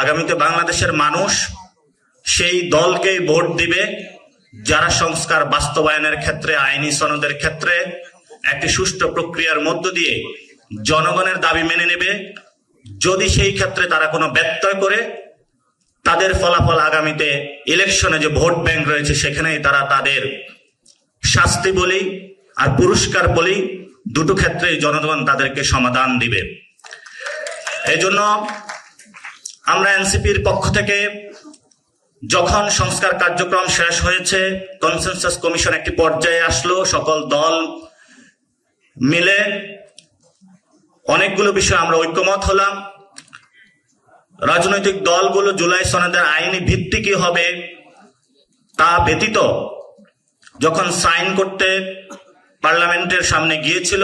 আগামীতে বাংলাদেশের মানুষ সেই দলকেই ভোট দিবে যারা সংস্কার বাস্তবায়নের ক্ষেত্রে, আইনি সনদের ক্ষেত্রে একটি সুষ্ঠু প্রক্রিয়ার মধ্য দিয়ে জনগণের দাবি মেনে নেবে। যদি সেই ক্ষেত্রে তারা কোনো ব্যত্যয় করে, তাদের ফলাফল আগামীতে ইলেকশনে যে ভোট ব্যাংক রয়েছে, সেখানেই তারা তাদের শাস্তি বলি আর পুরস্কার বলি, দুটো ক্ষেত্রে জনগণ তাদেরকে সমাধান দিবে। এই জন্য আমরা এনসিপির পক্ষ থেকে যখন সংস্কার কার্যক্রম শেষ হয়েছে কনসেনসাস কমিশন একটি পর্যায়ে আসলো, সকল দল মিলে অনেকগুলো বিষয়ে আমরা ঐক্যমত হলাম। রাজনৈতিক দলগুলো জুলাই সনদের আইনি ভিত্তি কি হবে তা ব্যতীত যখন সাইন করতে পার্লামেন্টের সামনে গিয়েছিল,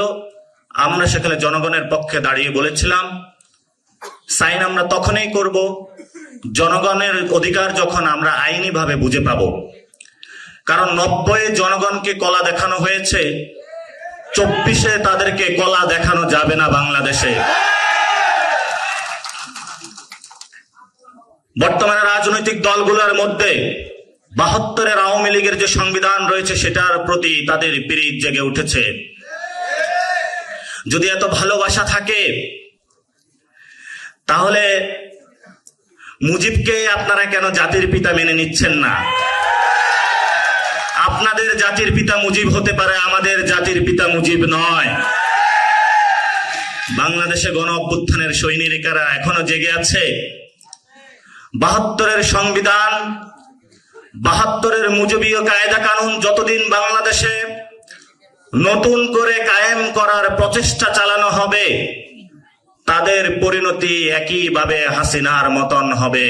আমরা সেখানে জনগণের পক্ষে দাঁড়িয়ে বলেছিলাম। সাইন আমরা তখনই করব, জনগণের অধিকার যখন আমরা আইনিভাবে বুঝে পাব। কারণ নব্বই জনগণকে কলা দেখানো হয়েছে, চব্বিশে তাদেরকে কলা দেখানো যাবে না বাংলাদেশে। বর্তমানে রাজনৈতিক দলগুলোর মধ্যে বাহাত্তরের আওয়ামী লীগের যে সংবিধান রয়েছে, সেটার প্রতি তাদের পিরিত জেগে উঠেছে। যদি এত ভালোবাসা থাকে তাহলে মুজিবকে আপনারা কেন জাতির পিতা মেনে নিচ্ছেন না? আপনাদের জাতির পিতা মুজিব হতে পারে, আমাদের জাতির পিতা মুজিব নয়। বাংলাদেশে গণ অভ্যুত্থানের সৈনিকেরা এখনও জেগে আছে। বাহাত্তরের সংবিধান, বাহাত্তরের মুজবীয় কায়দা কানুন যতদিন বাংলাদেশে নতুন করে কায়েম করার প্রচেষ্টা চালানো হবে তাদের পরিণতি একইভাবে হাসিনার মতন হবে।